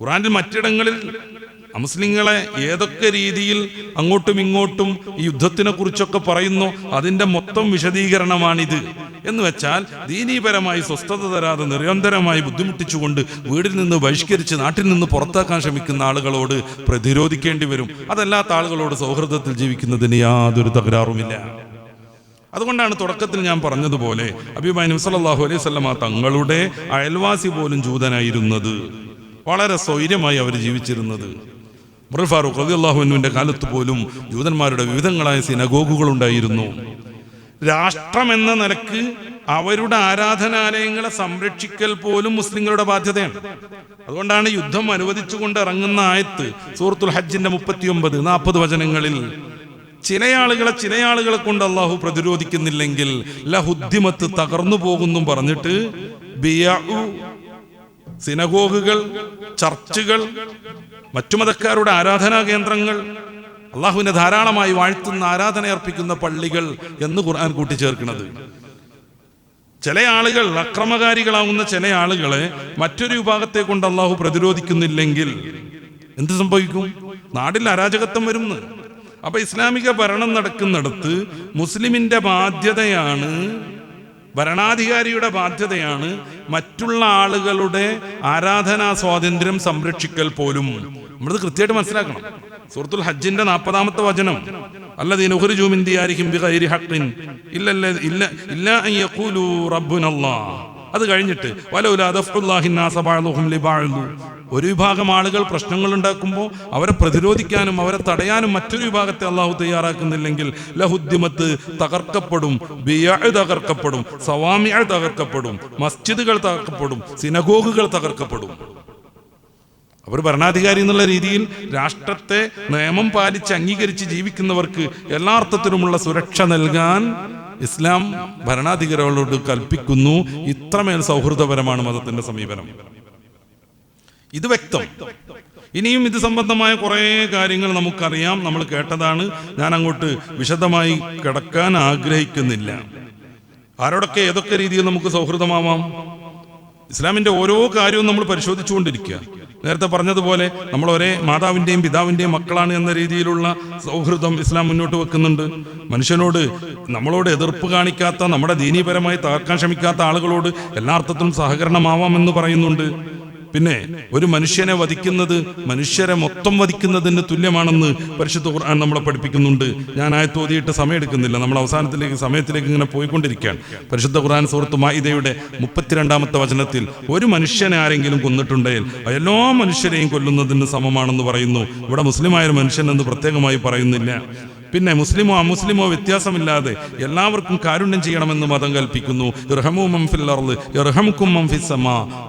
ഖുറാനിൽ മറ്റിടങ്ങളിൽ മുസ്ലിങ്ങളെ ഏതൊക്കെ രീതിയിൽ അങ്ങോട്ടും ഇങ്ങോട്ടും ഈ യുദ്ധത്തിനെ കുറിച്ചൊക്കെ പറയുന്നു അതിന്റെ മൊത്തം വിശദീകരണമാണിത്. എന്ന് വെച്ചാൽ ദീനീപരമായി സ്വസ്ഥത തരാതെ നിരന്തരമായി ബുദ്ധിമുട്ടിച്ചുകൊണ്ട് വീടിൽ നിന്ന് ബഹിഷ്കരിച്ച് നാട്ടിൽ നിന്ന് പുറത്താക്കാൻ ശ്രമിക്കുന്ന ആളുകളോട് പ്രതിരോധിക്കേണ്ടി വരും. അതല്ലാത്ത ആളുകളോട് സൗഹൃദത്തിൽ ജീവിക്കുന്നതിന് യാതൊരു തകരാറുമില്ല. അതുകൊണ്ടാണ് തുടക്കത്തിൽ ഞാൻ പറഞ്ഞതുപോലെ അബിബാൻ നബ്സല്ലാഹു അലൈഹി സ്വലമ തങ്ങളുടെ അയൽവാസി പോലും ജൂതനായിരുന്നത്. വളരെ സ്വൈര്യമായി അവർ ജീവിച്ചിരുന്നത്. മുറൽ ഫാറൂഖ് റതി അള്ളാഹുവിന്റെ കാലത്ത് പോലും ജൂതന്മാരുടെ വിവിധങ്ങളായ സിനഗോഗുകൾ ഉണ്ടായിരുന്നു. രാഷ്ട്രം എന്ന നിലയ്ക്ക് അവരുടെ ആരാധനാലയങ്ങളെ സംരക്ഷിക്കൽ പോലും മുസ്ലിങ്ങളുടെ ബാധ്യതയാണ്. അതുകൊണ്ടാണ് യുദ്ധം അനുവദിച്ചുകൊണ്ട് ഇറങ്ങുന്ന ആയത്ത് സൂറത്തുൽ ഹജ്ജിന്റെ മുപ്പത്തിയൊമ്പത് നാൽപ്പത് വചനങ്ങളിൽ ചില ആളുകളെ ആളുകളെ കൊണ്ട് അള്ളാഹു പ്രതിരോധിക്കുന്നില്ലെങ്കിൽ ലഹുദ്ധിമത്ത് തകർന്നു പോകുന്നു പറഞ്ഞിട്ട് സിനഗോഗുകൾ ചർച്ചുകൾ മറ്റു മതക്കാരുടെ ആരാധനാ കേന്ദ്രങ്ങൾ അള്ളാഹുവിനെ ധാരാളമായി വാഴ്ത്തുന്ന ആരാധന അർപ്പിക്കുന്ന പള്ളികൾ എന്ന് ഖുർആൻ കൂട്ടിച്ചേർക്കുന്നത്. ചില ആളുകൾ അക്രമകാരികളാവുന്ന ചില ആളുകളെ മറ്റൊരു വിഭാഗത്തെ കൊണ്ട് അള്ളാഹു പ്രതിരോധിക്കുന്നില്ലെങ്കിൽ എന്ത് സംഭവിക്കും? നാടിൽ അരാജകത്വം വരുന്നു. അപ്പൊ ഇസ്ലാമിക ഭരണം നടക്കുന്നിടത്ത് മുസ്ലിമിന്റെ ബാധ്യതയാണ് ഭരണാധികാരിയുടെ ബാധ്യതയാണ് മറ്റുള്ള ആളുകളുടെ ആരാധനാ സ്വാതന്ത്ര്യം സംരക്ഷിക്കൽ പോലും. നമ്മളത് കൃത്യമായിട്ട് മനസ്സിലാക്കണം. സൂറത്തുൽ ഹജ്ജിന്റെ നാൽപ്പതാമത്തെ വചനം. റബ്ബുനല്ലാഹ്. അത് കഴിഞ്ഞിട്ട് വലൗലാ ഒരു വിഭാഗം ആളുകൾ പ്രശ്നങ്ങൾ ഉണ്ടാക്കുമ്പോൾ അവരെ പ്രതിരോധിക്കാനും അവരെ തടയാനും മറ്റൊരു വിഭാഗത്തെ അള്ളാഹു തയ്യാറാക്കുന്നില്ലെങ്കിൽ ലഹുദ്യമത്ത് തകർക്കപ്പെടും ബിയഅ് തകർക്കപ്പെടും സവാമിയ തകർക്കപ്പെടും മസ്ജിദുകൾ തകർക്കപ്പെടും സിനഗോഗുകൾ തകർക്കപ്പെടും. അവർ ഭരണാധികാരി എന്നുള്ള രീതിയിൽ രാഷ്ട്രത്തെ നിയമം പാലിച്ച് അംഗീകരിച്ച് ജീവിക്കുന്നവർക്ക് എല്ലാ അർത്ഥത്തിലുമുള്ള സുരക്ഷ നൽകാൻ ഇസ്ലാം ഭരണാധികാരികളോട് കൽപ്പിക്കുന്നു. ഇത്രമേൽ സൗഹൃദപരമാണ് മതത്തിന്റെ സമീപനം. ഇത് വ്യക്തം. ഇനിയും ഇത് സംബന്ധമായ കുറേ കാര്യങ്ങൾ നമുക്കറിയാം. നമ്മൾ കേട്ടതാണ്. ഞാൻ അങ്ങോട്ട് വിശദമായി കിടക്കാൻ ആഗ്രഹിക്കുന്നില്ല. ആരോടൊക്കെ ഏതൊക്കെ രീതിയിൽ നമുക്ക് സൗഹൃദമാവാം? ഇസ്ലാമിന്റെ ഓരോ കാര്യവും നമ്മൾ പരിശോധിച്ചുകൊണ്ടിരിക്കുക. നേരത്തെ പറഞ്ഞതുപോലെ നമ്മൾ ഒരേ മാതാവിന്റെയും പിതാവിന്റെയും മക്കളാണ് എന്ന രീതിയിലുള്ള സൗഹൃദം ഇസ്ലാം മുന്നോട്ട് വെക്കുന്നുണ്ട്. മനുഷ്യനോട് നമ്മളോട് എതിർപ്പ് കാണിക്കാത്ത നമ്മുടെ ദീനീപരമായി തകർക്കാൻ ശ്രമിക്കാത്ത ആളുകളോട് എല്ലാ അർത്ഥത്തിലും സഹകരണമാവാമെന്ന് പറയുന്നുണ്ട്. പിന്നെ ഒരു മനുഷ്യനെ വധിക്കുന്നത് മനുഷ്യരെ മൊത്തം വധിക്കുന്നതിന് തുല്യമാണെന്ന് പരിശുദ്ധ ഖുർആൻ നമ്മളെ പഠിപ്പിക്കുന്നുണ്ട്. ഞാൻ ആയത്ത് ഓതിയിട്ട് സമയം എടുക്കുന്നില്ല നമ്മൾ അവസാനത്തിലേക്ക് സമയത്തിലേക്ക് ഇങ്ങനെ പോയിക്കൊണ്ടിരിക്കുകയാണ്. പരിശുദ്ധ ഖുർആൻ സുഹൃത്ത് മായിദയുടെ മുപ്പത്തിരണ്ടാമത്തെ വചനത്തിൽ ഒരു മനുഷ്യനെ ആരെങ്കിലും കൊന്നിട്ടുണ്ടെങ്കിൽ എല്ലാ മനുഷ്യരെയും കൊല്ലുന്നതിന് സമമാണെന്ന് പറയുന്നു. ഇവിടെ മുസ്ലിമായ ഒരു മനുഷ്യൻ എന്ന് പ്രത്യേകമായി പറയുന്നില്ല. പിന്നെ മുസ്ലിമോ അമുസ്ലിമോ വ്യത്യാസമില്ലാതെ എല്ലാവർക്കും കാരുണ്യം ചെയ്യണമെന്ന് മതം കൽപ്പിക്കുന്നു.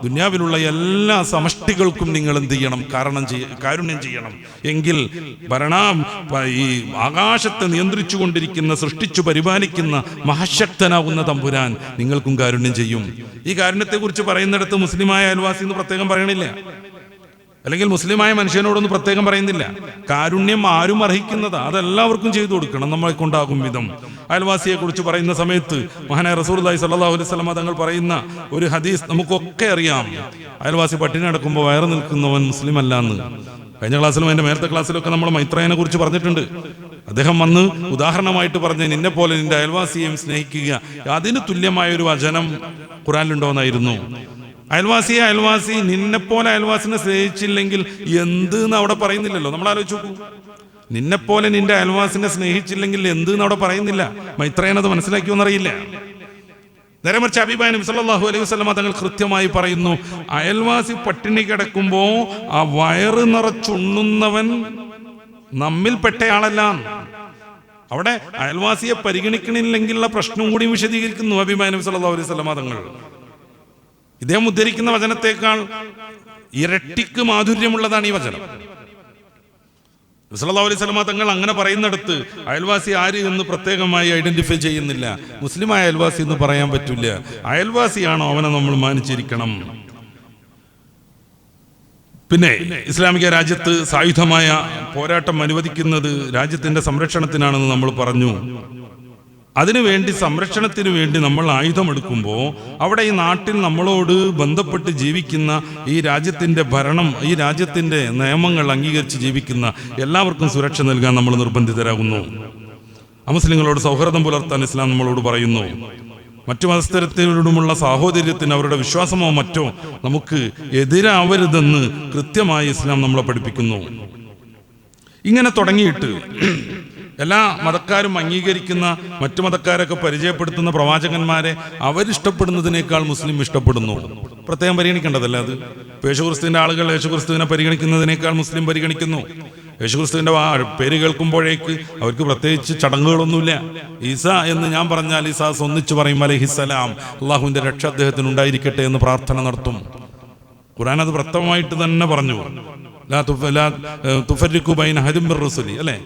ദുനിയാവിലുള്ള എല്ലാ സമഷ്ടികൾക്കും നിങ്ങൾ എന്ത് ചെയ്യണം? കാരണം കാരുണ്യം ചെയ്യണം. എങ്കിൽ ഭരണാം ഈ ആകാശത്തെ നിയന്ത്രിച്ചു കൊണ്ടിരിക്കുന്ന സൃഷ്ടിച്ചു പരിപാലിക്കുന്ന മഹാശക്തനാകുന്ന തമ്പുരാൻ നിങ്ങൾക്കും കാരുണ്യം ചെയ്യും. ഈ കാരുണ്യത്തെക്കുറിച്ച് പറയുന്നിടത്ത് മുസ്ലിമായ അയൽവാസി എന്ന് പ്രത്യേകം പറയണില്ല. അല്ലെങ്കിൽ മുസ്ലിമായ മനുഷ്യനോടൊന്നും പ്രത്യേകം പറയുന്നില്ല. കാരുണ്യം ആരും അർഹിക്കുന്നത്. അതെല്ലാവർക്കും ചെയ്തു കൊടുക്കണം. നമ്മളെ കൊണ്ടാകും വിധം. അയൽവാസിയെ കുറിച്ച് പറയുന്ന സമയത്ത് മഹാനായ റസൂർലായി സല്ലാഹു അലൈഹി സ്വലമ തങ്ങൾ പറയുന്ന ഒരു ഹദീസ് നമുക്കൊക്കെ അറിയാം. അയൽവാസി പട്ടിണി നടക്കുമ്പോൾ വയറ് നിൽക്കുന്നവൻ മുസ്ലിം അല്ല എന്ന് കഴിഞ്ഞ ക്ലാസ്സിലും എന്റെ മേലത്തെ ക്ലാസ്സിലൊക്കെ നമ്മൾ മൈത്രേനെ കുറിച്ച് പറഞ്ഞിട്ടുണ്ട്. അദ്ദേഹം വന്ന് ഉദാഹരണമായിട്ട് പറഞ്ഞ നിന്നെ പോലെ നിന്റെ അയൽവാസിയെയും സ്നേഹിക്കുക. അതിന് തുല്യമായ ഒരു വചനം ഖുറാനിലുണ്ടോന്നായിരുന്നു അയൽവാസിയെ അയൽവാസി നിന്നെപ്പോലെ അയൽവാസിനെ സ്നേഹിച്ചില്ലെങ്കിൽ എന്ത് എന്ന് അവിടെ പറയുന്നില്ലല്ലോ. നമ്മൾ ആലോചിച്ചു നോക്കൂ നിന്നെപ്പോലെ നിന്റെ അയൽവാസിനെ സ്നേഹിച്ചില്ലെങ്കിൽ എന്ത് എന്ന് അവിടെ പറയുന്നില്ല. മൈത്രേനത് മനസ്സിലാക്കിയോന്നറിയില്ല നേരെ മറിച്ച് അഭിപ്രായം നബി സല്ലല്ലാഹു അലൈഹി വസല്ലമ തങ്ങൾ കൃത്യമായി പറയുന്നു അയൽവാസി പട്ടിണി കിടക്കുമ്പോ ആ വയറ് നിറച്ചുണ്ണുന്നവൻ നമ്മിൽ പെട്ടയാളല്ല. അവിടെ അയൽവാസിയെ പരിഗണിക്കണില്ലെങ്കിലുള്ള പ്രശ്നം കൂടി വിശദീകരിക്കുന്നു അഭിമാനം സല്ലല്ലാഹു അലൈഹി വസല്ലമ തങ്ങൾ. ഇദ്ദേഹം ഉദ്ധരിക്കുന്ന വചനത്തേക്കാൾ ഇരട്ടിക്ക് മാധുര്യമുള്ളതാണ് ഈ വചനം. മുസ്ലാ അലൈഹി സ്വലമ തങ്ങൾ അങ്ങനെ പറയുന്നിടത്ത് അയൽവാസി ആര് എന്ന് പ്രത്യേകമായി ഐഡന്റിഫൈ ചെയ്യുന്നില്ല. മുസ്ലിമായ അയൽവാസി എന്ന് പറയാൻ പറ്റില്ല. അയൽവാസിയാണോ അവനെ നമ്മൾ മാനിച്ചിരിക്കണം? പിന്നെ ഇസ്ലാമിക രാജ്യത്ത് സായുധമായ പോരാട്ടം അനുവദിക്കുന്നത് രാജ്യത്തിന്റെ സംരക്ഷണത്തിനാണെന്ന് നമ്മൾ പറഞ്ഞു. അതിനുവേണ്ടി സംരക്ഷണത്തിന് വേണ്ടി നമ്മൾ ആയുധമെടുക്കുമ്പോൾ അവിടെ ഈ നാട്ടിൽ നമ്മളോട് ബന്ധപ്പെട്ട് ജീവിക്കുന്ന ഈ രാജ്യത്തിന്റെ ഭരണം ഈ രാജ്യത്തിന്റെ നിയമങ്ങൾ അംഗീകരിച്ച് ജീവിക്കുന്ന എല്ലാവർക്കും സുരക്ഷ നൽകാൻ നമ്മൾ നിർബന്ധിതരാകുന്നു. അമുസ്ലിങ്ങളോട് സൗഹൃദം പുലർത്താൻ ഇസ്ലാം നമ്മളോട് പറയുന്നു. മറ്റു മതസ്ഥരത്തിനോടുമുള്ള സാഹോദര്യത്തിന് അവരുടെ വിശ്വാസമോ മറ്റോ നമുക്ക് എതിരാവരുതെന്ന് കൃത്യമായി ഇസ്ലാം നമ്മളെ പഠിപ്പിക്കുന്നു. ഇങ്ങനെ തുടങ്ങിയിട്ട് എല്ലാ മതക്കാരും അംഗീകരിക്കുന്ന മറ്റു മതക്കാരൊക്കെ പരിചയപ്പെടുത്തുന്ന പ്രവാചകന്മാരെ അവരിഷ്ടപ്പെടുന്നതിനേക്കാൾ മുസ്ലിം ഇഷ്ടപ്പെടുന്നു. പ്രത്യേകം പരിഗണിക്കേണ്ടതല്ല അത്? യേശുക്രിസ്തുവിന്റെ ആളുകൾ യേശുക്രിസ്തുവിനെ പരിഗണിക്കുന്നതിനേക്കാൾ മുസ്ലിം പരിഗണിക്കുന്നു. യേശുക്രിസ്തുവിന്റെ പേര് കേൾക്കുമ്പോഴേക്ക് അവർക്ക് പ്രത്യേകിച്ച് ചടങ്ങുകളൊന്നുമില്ല. ഈസ എന്ന് ഞാൻ പറഞ്ഞാൽ ഈസാസ് ഒന്നിച്ചു പറയും അലഹിസലാം അള്ളാഹുവിന്റെ രക്ഷ അദ്ദേഹത്തിന് ഉണ്ടായിരിക്കട്ടെ എന്ന് പ്രാർത്ഥന നടത്തും. ഖുറാൻ അത് വ്യക്തമായിട്ട് തന്നെ പറഞ്ഞു. അല്ലേ?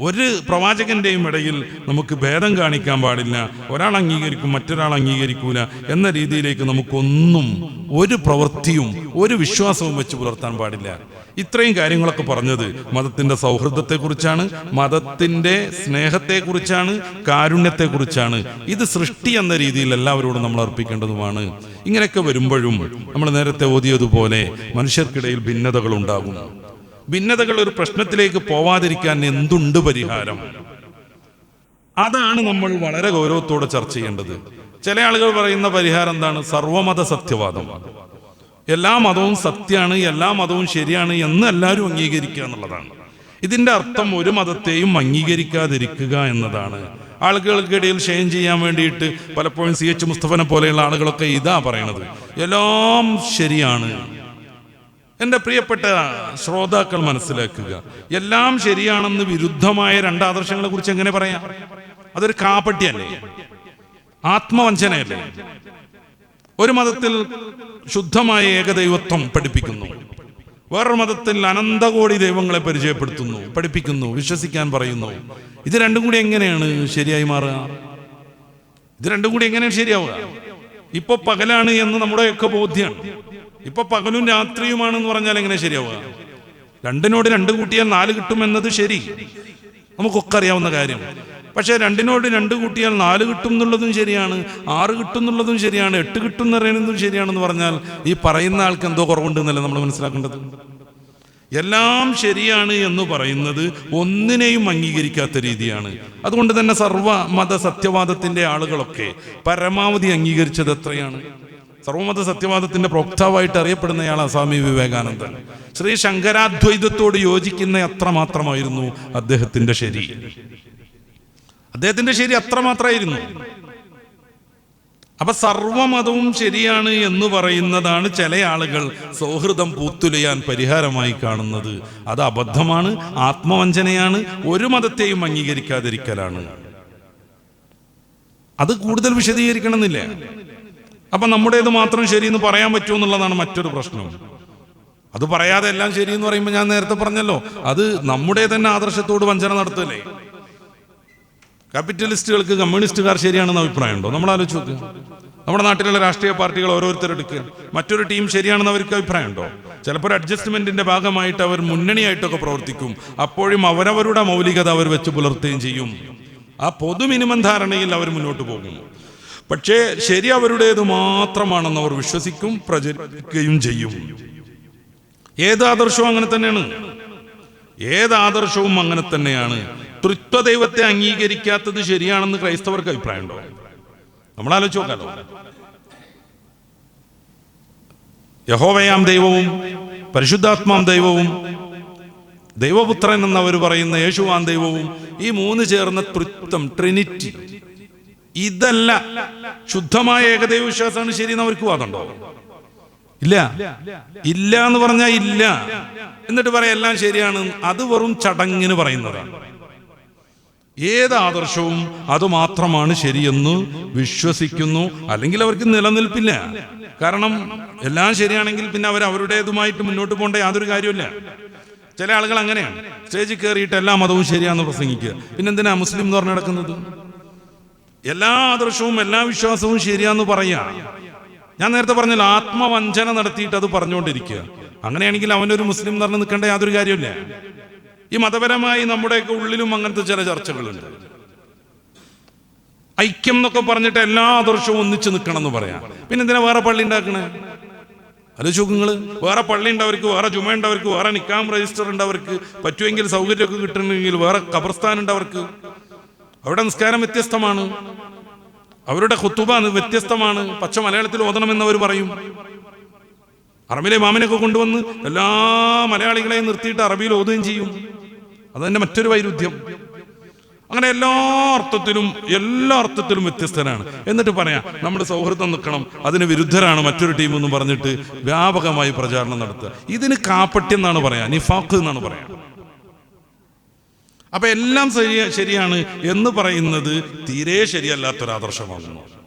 ഒരു പ്രവാചകന്റെയും ഇടയിൽ നമുക്ക് ഭേദം കാണിക്കാൻ പാടില്ല. ഒരാൾ അംഗീകരിക്കും മറ്റൊരാൾ അംഗീകരിക്കൂല എന്ന രീതിയിലേക്ക് നമുക്കൊന്നും ഒരു പ്രവൃത്തിയും ഒരു വിശ്വാസവും വെച്ച് പുലർത്താൻ പാടില്ല. ഇത്രയും കാര്യങ്ങളൊക്കെ പറഞ്ഞത് മതത്തിന്റെ സൗഹൃദത്തെക്കുറിച്ചാണ് മതത്തിന്റെ സ്നേഹത്തെക്കുറിച്ചാണ് കാരുണ്യത്തെക്കുറിച്ചാണ്. ഇത് സൃഷ്ടി എന്ന രീതിയിൽ എല്ലാവരോടും നമ്മൾ അർപ്പിക്കേണ്ടതുമാണ്. ഇങ്ങനെയൊക്കെ വരുമ്പോഴും നമ്മൾ നേരത്തെ ഓതിയതുപോലെ മനുഷ്യർക്കിടയിൽ ഭിന്നതകൾ ഉണ്ടാകും ഭിന്നതകൾ ഒരു പ്രശ്നത്തിലേക്ക് പോവാതിരിക്കാൻ എന്തുണ്ട് പരിഹാരം? അതാണ് നമ്മൾ വളരെ ഗൗരവത്തോടെ ചർച്ച ചെയ്യേണ്ടത്. ചില ആളുകൾ പറയുന്ന പരിഹാരം എന്താണ്? സർവമത സത്യവാദം. എല്ലാ മതവും സത്യമാണ് എല്ലാ മതവും ശരിയാണ് എന്ന് എല്ലാവരും അംഗീകരിക്കുക എന്നുള്ളതാണ്. ഇതിന്റെ അർത്ഥം ഒരു മതത്തെയും അംഗീകരിക്കാതിരിക്കുക എന്നതാണ്. ആളുകൾക്കിടയിൽ ഷെയിൻ ചെയ്യാൻ വേണ്ടിയിട്ട് പലപ്പോഴും സി എച്ച് മുസ്തഫനെ പോലെയുള്ള ആളുകളൊക്കെ ഇതാ പറയണത്. എല്ലാം ശരിയാണ്. എന്റെ പ്രിയപ്പെട്ട ശ്രോതാക്കൾ മനസ്സിലാക്കുക. എല്ലാം ശരിയാണെന്ന് വിരുദ്ധമായ രണ്ട് ആദർശങ്ങളെ കുറിച്ച് എങ്ങനെ പറയാം? അതൊരു കാപ്പട്ടിയല്ലേ ആത്മവഞ്ചനയല്ലേ? ഒരു മതത്തിൽ ശുദ്ധമായ ഏകദൈവത്വം പഠിപ്പിക്കുന്നു. വേറൊരു മതത്തിൽ അനന്തകോടി ദൈവങ്ങളെ പരിചയപ്പെടുത്തുന്നു പഠിപ്പിക്കുന്നു വിശ്വസിക്കാൻ പറയുന്നു. ഇത് രണ്ടും കൂടി എങ്ങനെയാണ് ശരിയായി മാറുക? ഇത് രണ്ടും കൂടി എങ്ങനെയാണ് ശരിയാവുക? ഇപ്പൊ പകലാണ് എന്ന് നമ്മുടെയൊക്കെ ബോധ്യമാണ് ഇപ്പൊ പകലും രാത്രിയുമാണെന്ന് പറഞ്ഞാൽ എങ്ങനെ ശരിയാവുക? രണ്ടിനോട് രണ്ട് കൂട്ടിയാൽ നാല് കിട്ടുമെന്നത് ശരി. നമുക്കൊക്കെ അറിയാവുന്ന കാര്യം. പക്ഷേ രണ്ടിനോട് രണ്ട് കൂട്ടിയാൽ നാല് കിട്ടും എന്നുള്ളതും ശരിയാണ് ആറ് കിട്ടും എന്നുള്ളതും ശരിയാണ് എട്ട് കിട്ടും എന്ന് പറയുന്നതും ശരിയാണെന്ന് പറഞ്ഞാൽ ഈ പറയുന്ന ആൾക്ക് എന്തോ കുറവുണ്ടെന്നല്ലേ നമ്മൾ മനസ്സിലാക്കേണ്ടത്? എല്ലാം ശരിയാണ് എന്ന് പറയുന്നത് ഒന്നിനെയും അംഗീകരിക്കാത്ത രീതിയാണ്. അതുകൊണ്ട് തന്നെ സർവ മത സത്യവാദത്തിന്റെ ആളുകളൊക്കെ പരമാവധി അംഗീകരിച്ചത് എത്രയാണ്? സർവമത സത്യവാദത്തിന്റെ പ്രോക്താവായിട്ട് അറിയപ്പെടുന്നയാളാണ് സ്വാമി വിവേകാനന്ദൻ. ശ്രീ ശങ്കരാദ്വൈതത്തോട് യോജിക്കുന്ന അത്ര മാത്രമായിരുന്നു അദ്ദേഹത്തിന്റെ ശരി. അദ്ദേഹത്തിന്റെ ശരി അത്രമാത്രമായിരുന്നു അപ്പൊ സർവമതവും ശരിയാണ് എന്ന് പറയുന്നതാണ് ചില ആളുകൾ സൗഹൃദം പൂത്തുലയാൻ പരിഹാരമായി കാണുന്നത്. അത് അബദ്ധമാണ് ആത്മവഞ്ചനയാണ് ഒരു മതത്തെയും അംഗീകരിക്കാതിരിക്കലാണ്. അത് കൂടുതൽ വിശദീകരിക്കണമെന്നില്ല. അപ്പൊ നമ്മുടേത് മാത്രം ശരിയെന്ന് പറയാൻ പറ്റുമോ എന്നുള്ളതാണ് മറ്റൊരു പ്രശ്നം. അത് പറയാതെ എല്ലാം ശരിയെന്ന് പറയുമ്പോൾ ഞാൻ നേരത്തെ പറഞ്ഞല്ലോ അത് നമ്മുടെ തന്നെ ആദർശത്തോട് വഞ്ചന നടത്തല്ലേ? കാപ്പിറ്റലിസ്റ്റുകൾക്ക് കമ്മ്യൂണിസ്റ്റുകാർ ശരിയാണെന്ന് അഭിപ്രായമുണ്ടോ? നമ്മൾ ആലോചിച്ച് നോക്ക്. നമ്മുടെ നാട്ടിലുള്ള രാഷ്ട്രീയ പാർട്ടികൾ ഓരോരുത്തരെടുക്കുക മറ്റൊരു ടീം ശരിയാണെന്ന് അവർക്ക് അഭിപ്രായമുണ്ടോ? ചിലപ്പോൾ അഡ്ജസ്റ്റ്മെന്റിന്റെ ഭാഗമായിട്ട് അവർ മുന്നണിയായിട്ടൊക്കെ പ്രവർത്തിക്കും. അപ്പോഴും അവരവരുടെ മൗലികത അവർ വെച്ച് പുലർത്തുകയും ചെയ്യും. ആ പൊതു മിനിമം ധാരണയിൽ അവർ മുന്നോട്ട് പോകും. പക്ഷേ ശരി അവരുടേത് മാത്രമാണെന്ന് അവർ വിശ്വസിക്കും പ്രചരിക്കുകയും ചെയ്യും. ഏത് ആദർശവും അങ്ങനെ തന്നെയാണ്. ഏത് ആദർശവും അങ്ങനെ തന്നെയാണ്. തൃത്വ ദൈവത്തെ അംഗീകരിക്കാത്തത് ശരിയാണെന്ന് ക്രൈസ്തവർക്ക് അഭിപ്രായമുണ്ടോ? നമ്മൾ ആലോചിച്ച് നോക്കാലോ. യഹോവയാം ദൈവവും പരിശുദ്ധാത്മാം ദൈവവും ദൈവപുത്രൻ എന്നവർ പറയുന്ന യേശുവാം ദൈവവും ഈ മൂന്ന് ചേർന്ന തൃത്വം ട്രിനിറ്റി. ഇതല്ല. ശുദ്ധമായ ഏകദൈവ വിശ്വാസമാണ് ശരിയെന്ന് അവർക്ക് വാദമുണ്ടോ? ഇല്ല. ഇല്ല എന്ന് പറഞ്ഞാൽ ഇല്ല. എന്നിട്ട് പറയാം എല്ലാം ശരിയാണ്. അത് വെറും ചടങ്ങിന് പറയുന്നതാണ്. ഏത് ആദർശവും അത് മാത്രമാണ് ശരിയെന്ന് വിശ്വസിക്കുന്നു. അല്ലെങ്കിൽ അവർക്ക് നിലനിൽപ്പില്ല. കാരണം എല്ലാം ശരിയാണെങ്കിൽ പിന്നെ അവർ അവരുടേതുമായിട്ട് മുന്നോട്ട് പോകേണ്ട യാതൊരു കാര്യമില്ല ചില ആളുകൾ അങ്ങനെയാണ്. സ്റ്റേജിൽ കയറിയിട്ട് എല്ലാ മതവും ശരിയാണെന്ന് പ്രസംഗിക്കുക. പിന്നെന്തിനാ മുസ്ലിം എന്ന് പറഞ്ഞു നടക്കുന്നത്? എല്ലാ ആദർശവും എല്ലാ വിശ്വാസവും ശരിയാന്ന് പറയാ. ഞാൻ നേരത്തെ പറഞ്ഞല്ലോ ആത്മവഞ്ചന നടത്തിയിട്ട് അത് പറഞ്ഞുകൊണ്ടിരിക്കുക. അങ്ങനെയാണെങ്കിൽ അവനൊരു മുസ്ലിം എന്ന് പറഞ്ഞ് നിൽക്കേണ്ട യാതൊരു കാര്യമില്ല ഈ മതപരമായി നമ്മുടെയൊക്കെ ഉള്ളിലും അങ്ങനത്തെ ചില ചർച്ചകളുണ്ട്. ഐക്യം എന്നൊക്കെ പറഞ്ഞിട്ട് എല്ലാ ആദർശവും ഒന്നിച്ചു നിൽക്കണം എന്ന് പറയാം. പിന്നെ എന്തിനാ വേറെ പള്ളി ഉണ്ടാക്കണേ? ആലോചിച്ച് വേറെ പള്ളി ഉണ്ടവർക്ക് വേറെ ജുമ ഉണ്ടവർക്ക് വേറെ നിക്കാം രജിസ്റ്റർ ഉണ്ടവർക്ക് പറ്റുമെങ്കിൽ സൗകര്യമൊക്കെ കിട്ടണമെങ്കിൽ വേറെ കബർസ്ഥാൻ ഉണ്ടവർക്ക്. അവിടെ നിസ്കാരം വ്യത്യസ്തമാണ്. അവരുടെ കുത്തുബ വ്യത്യസ്തമാണ്. പച്ച മലയാളത്തിൽ ഓതണമെന്ന് അവർ പറയും. അറബിലെ മാമനൊക്കെ കൊണ്ടുവന്ന് എല്ലാ മലയാളികളെയും നിർത്തിയിട്ട് അറബിയിൽ ഓതുകയും ചെയ്യും. അതെന്റെ മറ്റൊരു വൈരുദ്ധ്യം. അങ്ങനെ എല്ലാ അർത്ഥത്തിലും എല്ലാ അർത്ഥത്തിലും വ്യത്യസ്തനാണ്. എന്നിട്ട് പറയാം നമ്മുടെ സൗഹൃദം നിൽക്കണം. അതിന് വിരുദ്ധരാണ് മറ്റൊരു ടീം എന്ന് പറഞ്ഞിട്ട് വ്യാപകമായി പ്രചാരണം നടത്തുക. ഇതിന് കാപ്പട്യം എന്നാണ് പറയാ നിഫാഖ് എന്നാണ് പറയാ. അപ്പൊ എല്ലാം ശരി ശരിയാണ് എന്ന് പറയുന്നത് തീരെ ശരിയല്ലാത്തൊരാദർശമാകുന്നു.